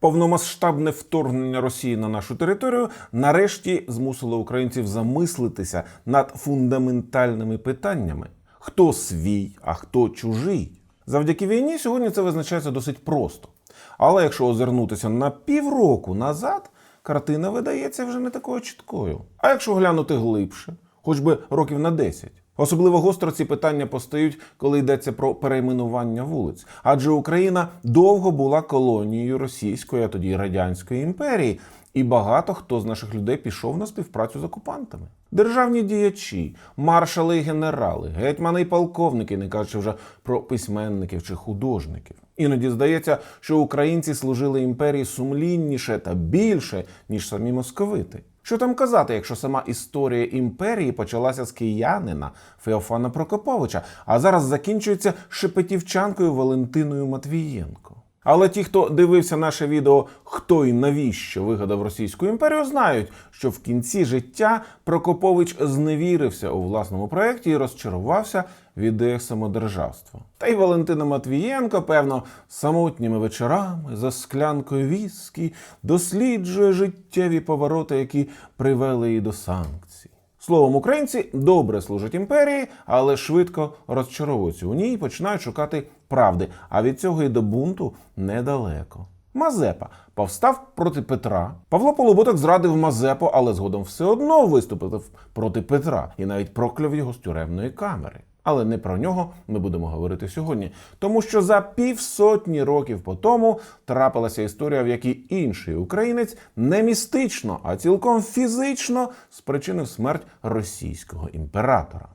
Повномасштабне вторгнення Росії на нашу територію нарешті змусило українців замислитися над фундаментальними питаннями: хто свій, а хто чужий. Завдяки війні сьогодні це визначається досить просто. Але якщо озирнутися на півроку назад, картина видається вже не такою чіткою. А якщо глянути глибше, хоч би років на 10. Особливо гостро ці питання постають, коли йдеться про перейменування вулиць. Адже Україна довго була колонією Російської, а тоді Радянської імперії, і багато хто з наших людей пішов на співпрацю з окупантами. Державні діячі, маршали і генерали, гетьмани й полковники, не кажучи вже про письменників чи художників. Іноді здається, що українці служили імперії сумлінніше та більше, ніж самі московити. Що там казати, якщо сама історія імперії почалася з киянина Феофана Прокоповича, а зараз закінчується шепетівчанкою Валентиною Матвієнко. Але ті, хто дивився наше відео Хто і навіщо вигадав Російську імперію, знають, що в кінці життя Прокопович зневірився у власному проєкті і розчарувався в ідеях самодержавства. Та й Валентина Матвієнко, певно, самотніми вечорами за склянкою віскі досліджує життєві повороти, які привели її до санкцій. Словом, українці добре служать імперії, але швидко розчаровуються у ній і починають шукати правди. А від цього і до бунту недалеко. Мазепа повстав проти Петра. Павло Полуботок зрадив Мазепу, але згодом все одно виступив проти Петра і навіть прокляв його з тюремної камери. Але не про нього ми будемо говорити сьогодні, тому що за півсотні років по тому трапилася історія, в якій інший українець не містично, а цілком фізично спричинив смерть російського імператора.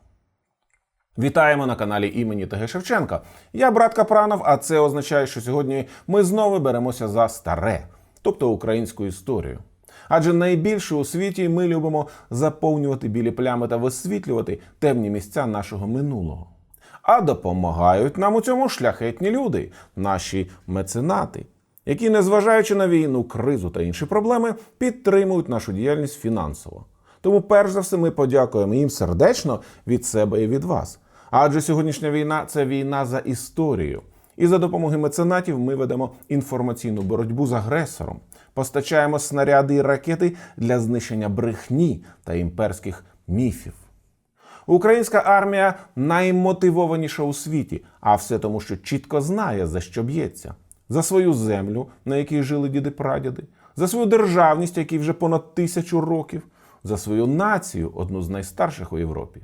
Вітаємо на каналі імені ТГ Шевченка. Я брат Капранов, а це означає, що сьогодні ми знову беремося за старе, тобто українську історію. Адже найбільше у світі ми любимо заповнювати білі плями та висвітлювати темні місця нашого минулого. А допомагають нам у цьому шляхетні люди, наші меценати, які, незважаючи на війну, кризу та інші проблеми, підтримують нашу діяльність фінансово. Тому, перш за все, ми подякуємо їм сердечно від себе і від вас. Адже сьогоднішня війна це війна за історію. І за допомогою меценатів ми ведемо інформаційну боротьбу з агресором, постачаємо снаряди і ракети для знищення брехні та імперських міфів. Українська армія наймотивованіша у світі, а все тому, що чітко знає, за що б'ється: за свою землю, на якій жили діди-прадіди, за свою державність, якій вже понад тисячу років, за свою націю, одну з найстарших у Європі.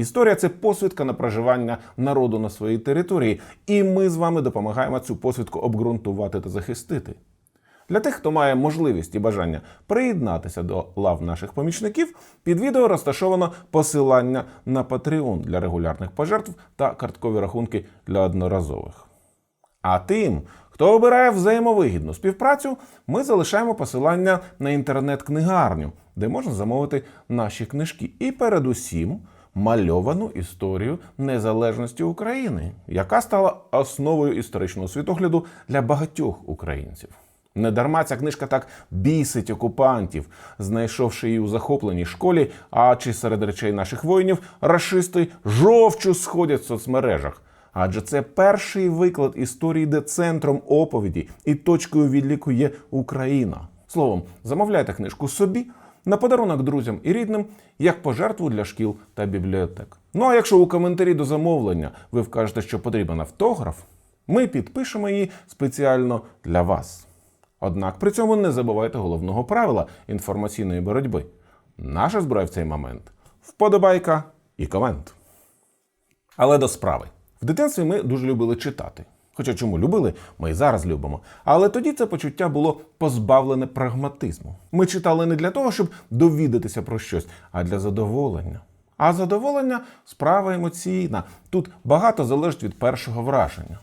Історія це посвідка на проживання народу на своїй території, і ми з вами допомагаємо цю посвідку обґрунтувати та захистити. Для тих, хто має можливість і бажання приєднатися до лав наших помічників, під відео розташовано посилання на Patreon для регулярних пожертв та карткові рахунки для одноразових. А тим, хто обирає взаємовигідну співпрацю, ми залишаємо посилання на інтернет-книгарню, де можна замовити наші книжки. І передусім мальовану історію незалежності України, яка стала основою історичного світогляду для багатьох українців. Недарма ця книжка так бісить окупантів, знайшовши її у захопленій школі, а чи серед речей наших воїнів рашисти жовчу сходять в соцмережах. Адже це перший виклад історії, де центром оповіді і точкою відліку є Україна. Словом, замовляйте книжку собі на подарунок друзям і рідним як пожертву для шкіл та бібліотек. Ну а якщо у коментарі до замовлення ви вкажете, що потрібен автограф, ми підпишемо її спеціально для вас. Однак при цьому не забувайте головного правила інформаційної боротьби. Наша зброя в цей момент вподобайка і комент. Але до справи. В дитинстві ми дуже любили читати. Хоча чому любили, ми і зараз любимо. Але тоді це почуття було позбавлене прагматизму. Ми читали не для того, щоб довідатися про щось, а для задоволення. А задоволення справа емоційна. Тут багато залежить від першого враження.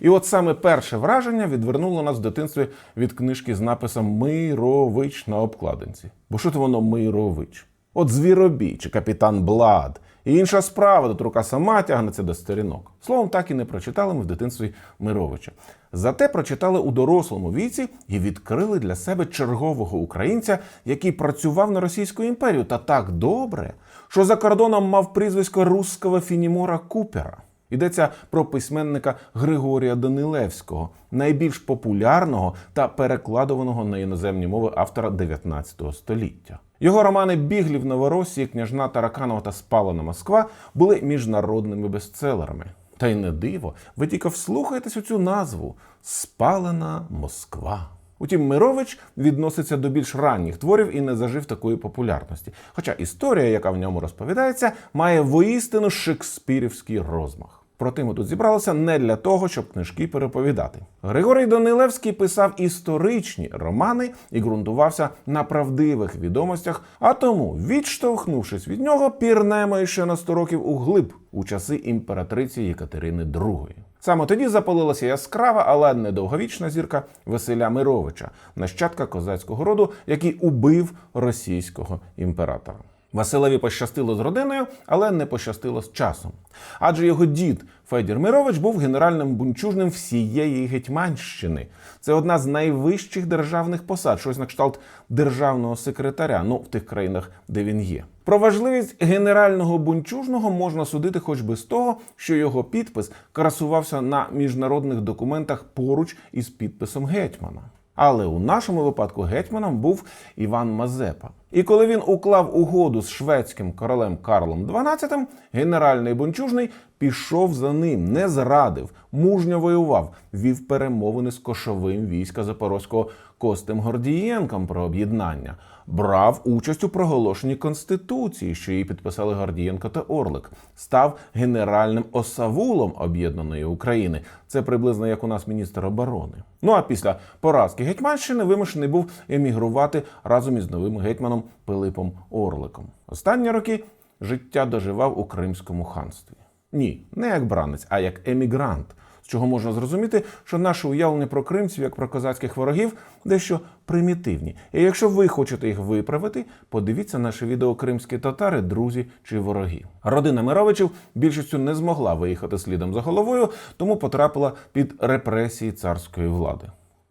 І от саме перше враження відвернуло нас в дитинстві від книжки з написом Мирович на обкладинці. Бо що то воно Мирович? От звіробій чи капітан Блад. Інша справа, тут рука сама тягнеться до сторінок. Словом, так і не прочитали ми в дитинстві Мировича. Зате прочитали у дорослому віці і відкрили для себе чергового українця, який працював на Російську імперію та так добре, що за кордоном мав прізвисько русского Фінімора Купера. Йдеться про письменника Григорія Данилевського, найбільш популярного та перекладуваного на іноземні мови автора 19 століття. Його романи Біглів Новоросії, княжна Тараканова та Спалена Москва були міжнародними бестселерами. Та й не диво, ви тільки вслухайтесь у цю назву Спалена Москва. Утім, Мирович відноситься до більш ранніх творів і не зажив такої популярності. Хоча історія, яка в ньому розповідається, має воістину шекспірівський розмах. Проте ми тут зібралися не для того, щоб книжки переповідати. Григорій Данилевський писав історичні романи і ґрунтувався на правдивих відомостях, а тому, відштовхнувшись від нього, пірнемо ще на 100 років углиб у часи імператриці Єкатерини II. Саме тоді запалилася яскрава, але недовговічна зірка Василя Мировича, нащадка козацького роду, який убив російського імператора. Василеві пощастило з родиною, але не пощастило з часом. Адже його дід Федір Мирович був генеральним бунчужним всієї Гетьманщини. Це одна з найвищих державних посад, щось на кшталт державного секретаря, ну в тих країнах, де він є. Про важливість генерального бунчужного можна судити хоч би з того, що його підпис красувався на міжнародних документах поруч із підписом гетьмана. Але у нашому випадку гетьманом був Іван Мазепа. І коли він уклав угоду з шведським королем Карлом XII, генеральний бунчужний пішов за ним, не зрадив, мужньо воював, вів перемовини з кошовим війська Запорозького Костем Гордієнком про об'єднання, брав участь у проголошенні конституції, що її підписали Гордієнко та Орлик, став генеральним осавулом об'єднаної України. Це приблизно як у нас міністр оборони. Ну а після поразки Гетьманщини вимушений був емігрувати разом із новим гетьманом Пилипом Орликом. Останні роки життя доживав у Кримському ханстві. Ні, не як бранець, а як емігрант. З чого можна зрозуміти, що наше уявлення про кримців як про козацьких ворогів дещо примітивні. І якщо ви хочете їх виправити, подивіться наше відео Кримські татари, друзі чи вороги. Родина Мировичів більшістю не змогла виїхати слідом за головою, тому потрапила під репресії царської влади.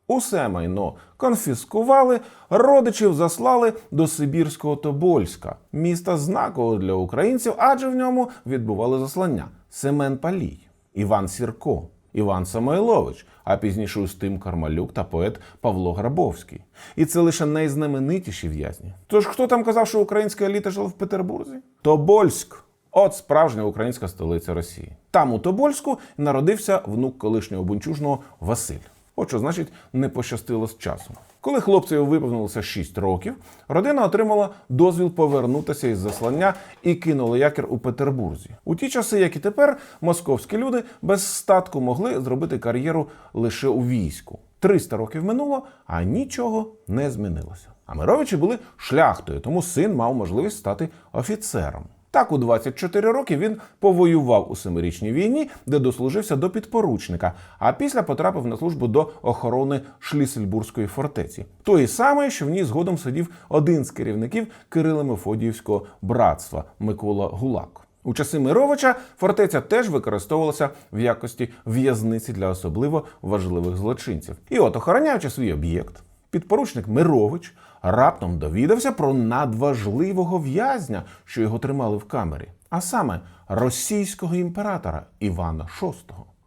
Усе майно конфіскували, родичів заслали до Сибірського Тобольська, міста знакового для українців, адже в ньому відбували заслання Семен Палій, Іван Сірко, Іван Самойлович, а пізніше Устим Кармалюк та поет Павло Грабовський. І це лише найзнаменитіші в'язні. Тож хто там казав, що українська еліта жила в Петербурзі? Тобольськ. От справжня українська столиця Росії. Там у Тобольську народився внук колишнього бунчужного Василь. От що значить не пощастило з часом. Коли хлопцеві виповнилося 6 років, родина отримала дозвіл повернутися із заслання і кинула якір у Петербурзі. У ті часи, як і тепер, московські люди без статку могли зробити кар'єру лише у війську. 300 років минуло, а нічого не змінилося. А Мировичі були шляхтою, тому син мав можливість стати офіцером. Так, у 24 роки він повоював у семирічній війні, де дослужився до підпоручника, а після потрапив на службу до охорони Шлісельбурзької фортеці, тої самої, що в ній згодом сидів один з керівників Кирило-Мефодіївського братства Микола Гулак. У часи Мировича фортеця теж використовувалася в якості в'язниці для особливо важливих злочинців. І от, охороняючи свій об'єкт, підпоручник Мирович раптом довідався про надважливого в'язня, що його тримали в камері, а саме російського імператора Івана VI.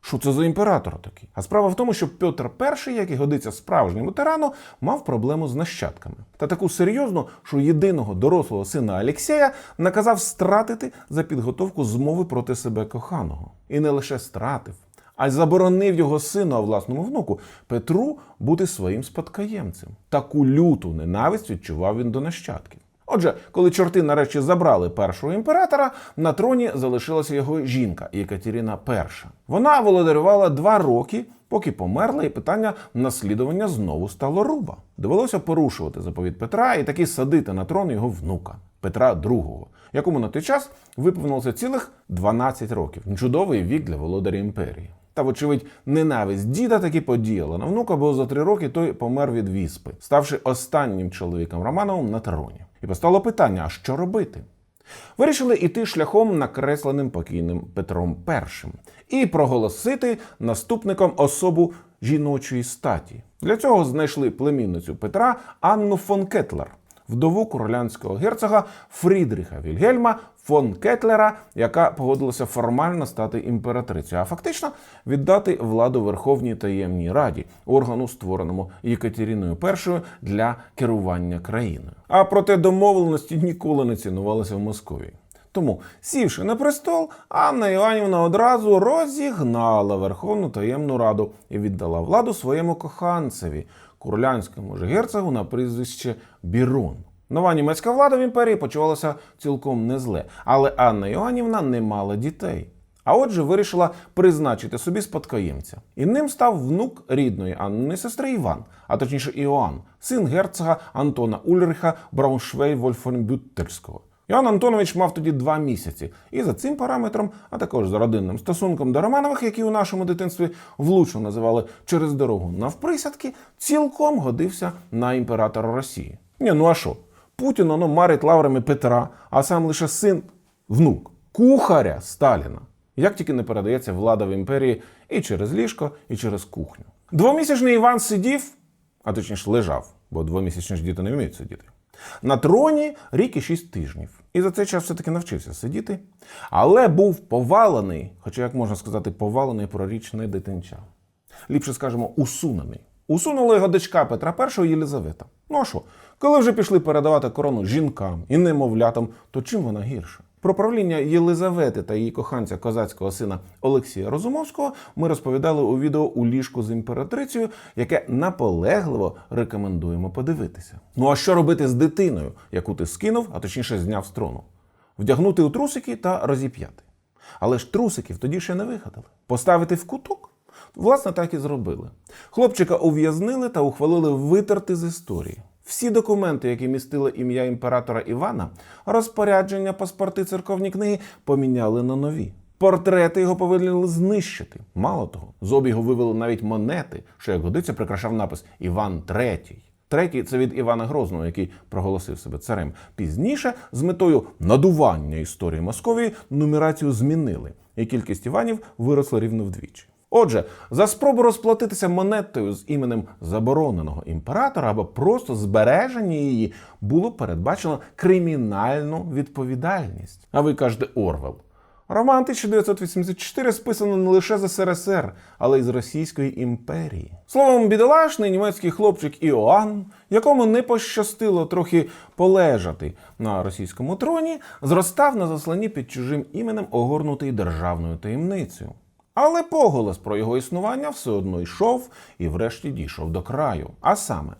Що це за імператор такий? А справа в тому, що Петр І, який годиться справжньому тирану, мав проблему з нащадками. Та таку серйозну, що єдиного дорослого сина Алексея наказав стратити за підготовку змови проти себе коханого. І не лише стратив, а й заборонив його сину, а власному внуку Петру бути своїм спадкоємцем. Таку люту ненависть відчував він до нащадків. Отже, коли чорти нарешті забрали першого імператора, на троні залишилася його жінка Єкатерина І. Вона володарювала два роки, поки померла, і питання наслідування знову стало руба. Довелося порушувати заповідь Петра і таки садити на трон його внука Петра II, якому на той час виповнилося цілих 12 років. Чудовий вік для володаря імперії. Та, вочевидь, ненависть діда таки подіяла на внука, бо за три роки той помер від віспи, ставши останнім чоловіком Романовим на троні. І постало питання: а що робити? Вирішили іти шляхом, накресленим покійним Петром І і проголосити наступником особу жіночої статі. Для цього знайшли племінницю Петра Анну фон Кетлер, вдову королянського герцога Фрідріха Вільгельма фон Кетлера, яка погодилася формально стати імператрицею, а фактично віддати владу Верховній таємній раді, органу, створеному Єкатеріною І для керування країною. А проте домовленості ніколи не цінувалися в Московії. Тому, сівши на престол, Анна Іоанівна одразу розігнала Верховну таємну раду і віддала владу своєму коханцеві, курлянському ж герцогу на прізвище Бірон. Нова німецька влада в імперії почувалася цілком не зле, але Анна Іоанівна не мала дітей. А отже, вирішила призначити собі спадкоємця. І ним став внук рідної Анни сестри Іван, а точніше Іоанн, син герцога Антона Ульриха Брауншвей Вольфенбюттельського. Іоанн Антонович мав тоді два місяці, і за цим параметром, а також за родинним стосунком до Романових, які у нашому дитинстві влучно називали через дорогу навприсядки, цілком годився на імператора Росії. Ні, ну а що? Путін воно марить лаврами Петра, а сам лише син, внук, кухаря Сталіна. Як тільки не передається влада в імперії і через ліжко, і через кухню. Двомісячний Іван сидів, а точніше лежав, бо двомісячні ж діти не вміють сидіти. На троні рік і шість тижнів. І за цей час все-таки навчився сидіти. Але був повалений, хоча, як можна сказати, повалений прорічний дитинча. Ліпше скажемо, усунений. Усунула його дочка Петра І Єлизавета. Ну а що? Коли вже пішли передавати корону жінкам і немовлятам, то чим вона гірша? Про правління Єлизавети та її коханця козацького сина Олексія Розумовського ми розповідали у відео у ліжку з імператрицею, яке наполегливо рекомендуємо подивитися. Ну а що робити з дитиною, яку ти скинув, а точніше зняв з трону? Вдягнути у трусики та розіп'яти. Але ж трусиків тоді ще не вигадали. Поставити в куток? Власне, так і зробили. Хлопчика ув'язнили та ухвалили витерти з історії. Всі документи, які містили ім'я імператора Івана, розпорядження, паспорти, церковні книги поміняли на нові. Портрети його повинні знищити. Мало того, з обігу вивели навіть монети, що як годиться прикрашав напис Іван III. Третій це від Івана Грозного, який проголосив себе царем. Пізніше, з метою надування історії Московії, нумерацію змінили, і кількість Іванів виросла рівно вдвічі. Отже, за спробу розплатитися монетою з іменем забороненого імператора або просто збереження її було передбачено кримінальну відповідальність. А ви кажете Орвел. Роман 1984 списано не лише з СРСР, але й з Російської імперії. Словом, бідолашний німецький хлопчик Іоанн, якому не пощастило трохи полежати на російському троні, зростав на засланні під чужим іменем, огорнутий державною таємницею. Але поголос про його існування все одно йшов і врешті дійшов до краю. А саме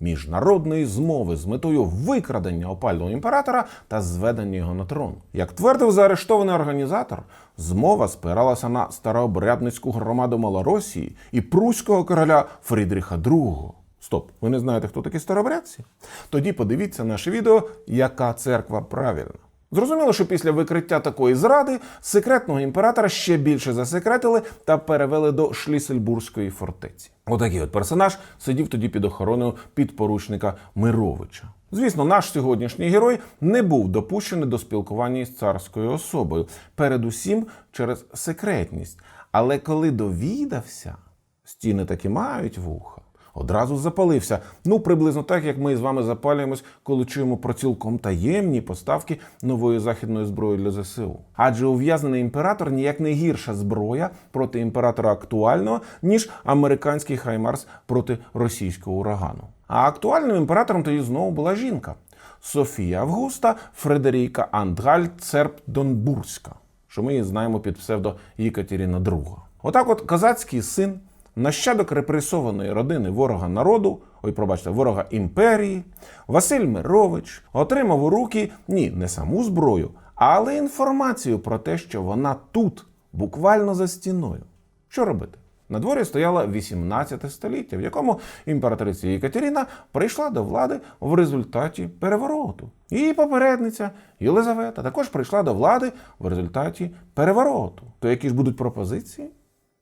міжнародної змови з метою викрадення опального імператора та зведення його на трон. Як твердив заарештований організатор, змова спиралася на старообрядницьку громаду Малоросії і пруського короля Фрідріха II. Стоп, ви не знаєте, хто такі старообрядці? Тоді подивіться наше відео, яка церква правильна. Зрозуміло, що після викриття такої зради секретного імператора ще більше засекретили та перевели до Шлісельбурзької фортеці. Отакий от персонаж сидів тоді під охороною підпоручника Мировича. Звісно, наш сьогоднішній герой не був допущений до спілкування із царською особою, передусім через секретність. Але коли довідався, стіни таки мають вуха. Одразу запалився. Ну, приблизно так, як ми з вами запалюємось, коли чуємо про цілком таємні поставки нової західної зброї для ЗСУ. Адже ув'язнений імператор ніяк не гірша зброя проти імператора актуального, ніж американський хаймарс проти російського урагану. А актуальним імператором тоді знову була жінка Софія Августа Фредеріка Андгаль Церп-Донбурська, що ми її знаємо під псевдо Єкатеріна II. Отак, от козацький син нащадок репресованої родини ворога народу, ой, пробачте, ворога імперії, Василь Мирович отримав у руки ні, не саму зброю, але інформацію про те, що вона тут, буквально за стіною. Що робити? На дворі стояло 18 століття, в якому імператриця Єкатерина прийшла до влади в результаті перевороту. Її попередниця Єлизавета також прийшла до влади в результаті перевороту. То які ж будуть пропозиції?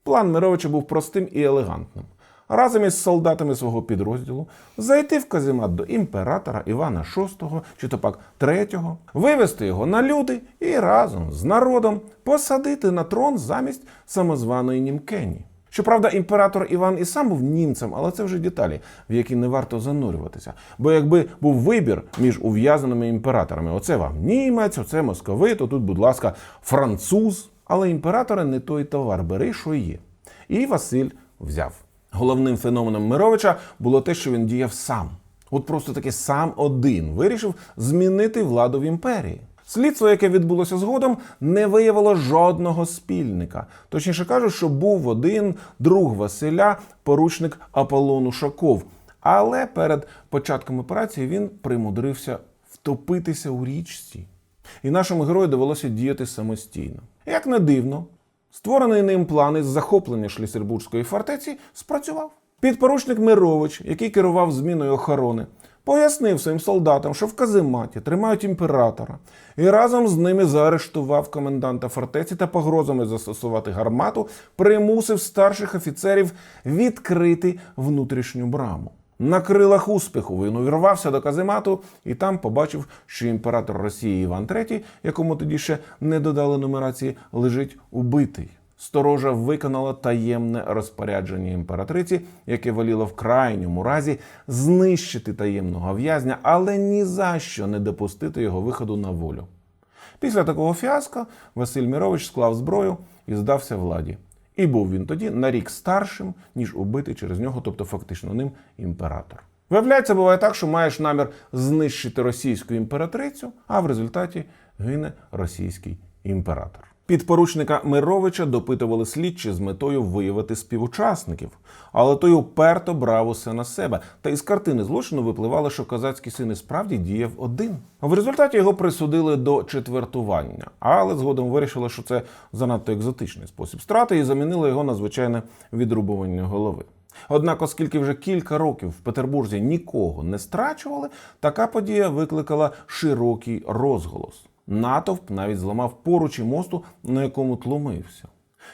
План Мировича був простим і елегантним. Разом із солдатами свого підрозділу зайти в каземат до імператора Івана VI, чи то пак III, вивести його на люди і разом з народом посадити на трон замість самозваної Німкені. Щоправда, імператор Іван і сам був німцем, але це вже деталі, в які не варто занурюватися. Бо якби був вибір між ув'язаними імператорами, оце вам німець, оце московит, тут, будь ласка, француз. Але імператори не той товар, бери, що є. І Василь взяв. Головним феноменом Мировича було те, що він діяв сам. От просто таки сам один вирішив змінити владу в імперії. Слідство, яке відбулося згодом, не виявило жодного спільника. Точніше кажуть, що був один друг Василя, поручник Аполлон Ушаков. Але перед початком операції він примудрився втопитися у річці. І нашому герою довелося діяти самостійно. Як не дивно, створений ним план із захоплення Шлісербурзької фортеці спрацював. Підпоручник Мирович, який керував зміною охорони, пояснив своїм солдатам, що в казематі тримають імператора, і разом з ними заарештував коменданта фортеці та погрозами застосувати гармату, примусив старших офіцерів відкрити внутрішню браму. На крилах успіху він увірвався до каземату і там побачив, що імператор Росії Іван III, якому тоді ще не додали нумерації, лежить убитий. Сторожа виконала таємне розпорядження імператриці, яке воліло в крайньому разі знищити таємного в'язня, але ні за що не допустити його виходу на волю. Після такого фіаска Василь Мірович склав зброю і здався владі. І був він тоді на рік старшим, ніж убитий через нього, тобто фактично ним імператор. Виявляється, буває так, що маєш намір знищити російську імператрицю, а в результаті гине російський імператор. Підпоручника Мировича допитували слідчі з метою виявити співучасників, але той уперто брав усе на себе. Та із картини злочину випливало, що козацький син і справді діяв один. В результаті його присудили до четвертування, але згодом вирішили, що це занадто екзотичний спосіб страти, і замінили його на звичайне відрубування голови. Однак, оскільки вже кілька років в Петербурзі нікого не страчували, така подія викликала широкий розголос. Натовп навіть зламав поручі мосту, на якому тлумився.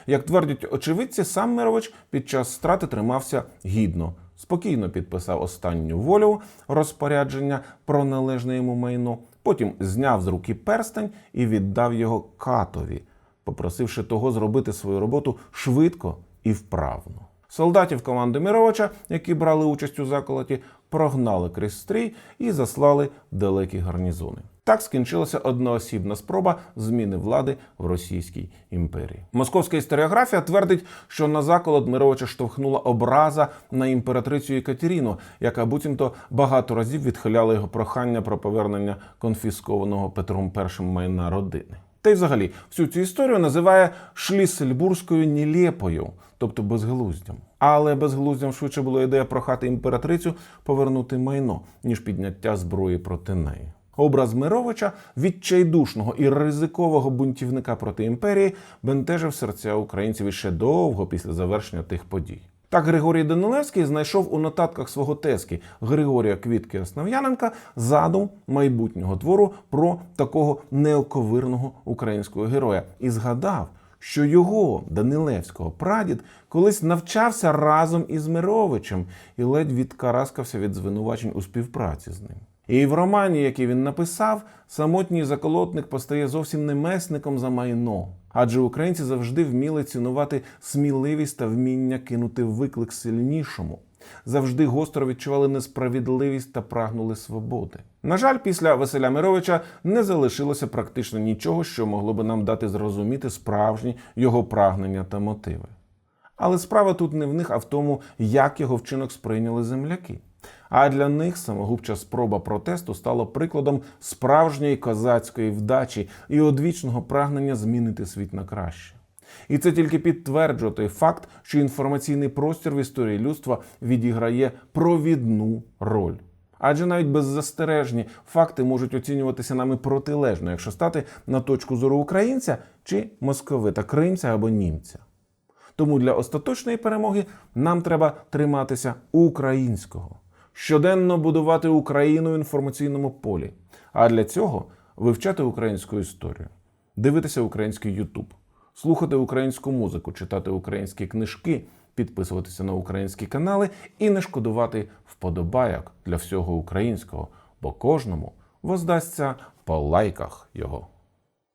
Як твердять очевидці, сам Мирович під час страти тримався гідно, спокійно підписав останню волю розпорядження про належне йому майно, потім зняв з руки перстень і віддав його катові, попросивши того зробити свою роботу швидко і вправно. Солдатів команди Мировича, які брали участь у заколоті, прогнали крізь стрій і заслали далекі гарнізони. Так скінчилася одноосібна спроба зміни влади в Російській імперії. Московська історіографія твердить, що на заколот Мировича штовхнула образа на імператрицю Екатеріну, яка буцімто багато разів відхиляла його прохання про повернення конфіскованого Петром І майна родини. Та й взагалі всю цю історію називає шлісельбурзькою нілепою, тобто безглуздям. Але безглуздям швидше була ідея прохати імператрицю повернути майно, ніж підняття зброї проти неї. Образ Мировича, відчайдушного і ризикового бунтівника проти імперії, бентежив серця українців іще довго після завершення тих подій. Так Григорій Данилевський знайшов у нотатках свого тески Григорія Квітки Основ'яненка задум майбутнього твору про такого неоковирного українського героя і згадав, що його Данилевського прадід колись навчався разом із Мировичем і ледь відкараскався від звинувачень у співпраці з ним. І в романі, який він написав, самотній заколотник постає зовсім не месником за майно. Адже українці завжди вміли цінувати сміливість та вміння кинути виклик сильнішому. Завжди гостро відчували несправедливість та прагнули свободи. На жаль, після Василя Мировича не залишилося практично нічого, що могло би нам дати зрозуміти справжні його прагнення та мотиви. Але справа тут не в них, а в тому, як його вчинок сприйняли земляки. А для них самогубча спроба протесту стала прикладом справжньої козацької вдачі і одвічного прагнення змінити світ на краще. І це тільки підтверджує той факт, що інформаційний простір в історії людства відіграє провідну роль. Адже навіть беззастережні факти можуть оцінюватися нами протилежно, якщо стати на точку зору українця чи московита, кримця або німця. Тому для остаточної перемоги нам треба триматися українського, щоденно будувати Україну в інформаційному полі. А для цього вивчати українську історію, дивитися український Ютуб, слухати українську музику, читати українські книжки, підписуватися на українські канали і не шкодувати вподобайок для всього українського, бо кожному воздасться по лайках його.